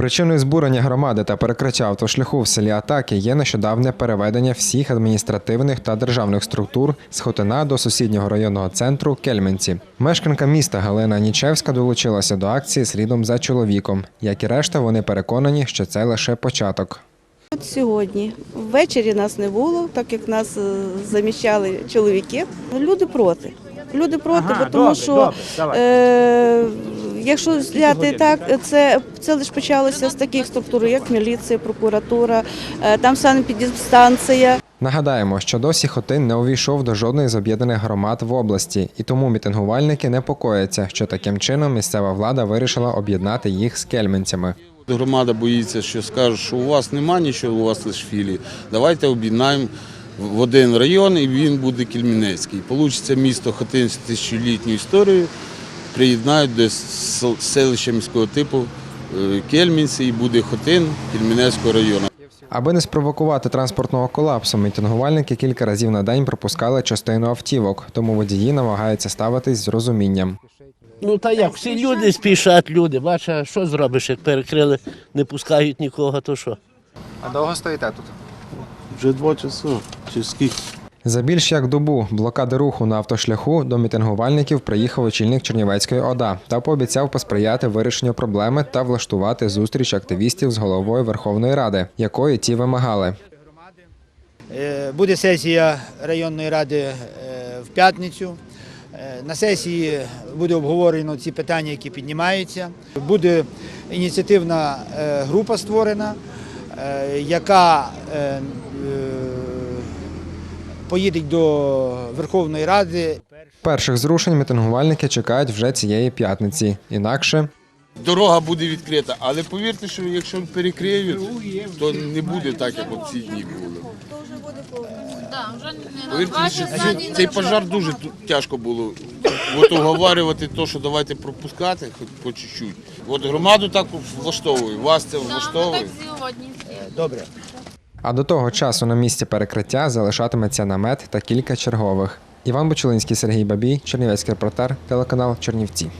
Причиною збурення громади та перекриття автошляху в селі Атаки є нещодавне переведення всіх адміністративних та державних структур з Хотина до сусіднього районного центру Кельменці. Мешканка міста Галина Нічевська долучилася до акції слідом за чоловіком. Як і решта, вони переконані, що це лише початок. От сьогодні ввечері нас не було, так як нас е, заміщали чоловіки. Люди проти. Люди проти, Ага, бо тому добре, що добре, е, якщо взяти так, це, це лише почалося з таких структур, як міліція, прокуратура, е, там санепідстанція. Нагадаємо, що досі Хотин не увійшов до жодної з об'єднаних громад в області, і тому мітингувальники непокояться, що таким чином місцева влада вирішила об'єднати їх з кельменцями. Громада боїться, що скажуть, що у вас нема нічого, у вас лише філії. Давайте об'єднаємо в один район і він буде Кільмінецький. Получиться місто Хотин з тисячолітньою історією, приєднають до сел- селища міського типу е, Кельмінці і буде Хотин Кільмінецького району. Аби не спровокувати транспортного колапсу, мітингувальники кілька разів на день пропускали частину автівок, тому водії намагаються ставитись з розумінням. Ну та як, всі люди спішать, люди. Бачиш, що зробиш, як перекрили, не пускають нікого, то що? А довго стоїте тут? Вже два часи. Чи скільки? За більш як добу блокади руху на автошляху до мітингувальників приїхав очільник Чернівецької ОДА та пообіцяв посприяти вирішенню проблеми та влаштувати зустріч активістів з головою Верховної Ради, якої ті вимагали. Е, Буде сесія районної ради е, в п'ятницю. Е, На сесії буде обговорено ці питання, які піднімаються. Буде ініціативна група створена, яка е, до Верховної Ради. Перших зрушень мітингувальники чекають вже цієї п'ятниці. Інакше Дорога буде відкрита, але повірте, що якщо перекриють, то не буде так, як от ці дні були. Повірте, що цей, пожар дуже тяжко було. От уговарювати то, що давайте пропускати, хоч по чуть-чуть. От громаду так влаштовує, вас це влаштовує. Добре. А до того часу на місці перекриття залишатиметься намет та кілька чергових. Іван Бочулинський, Сергій Бабій, Чернівецький репортер, телеканал Чернівці.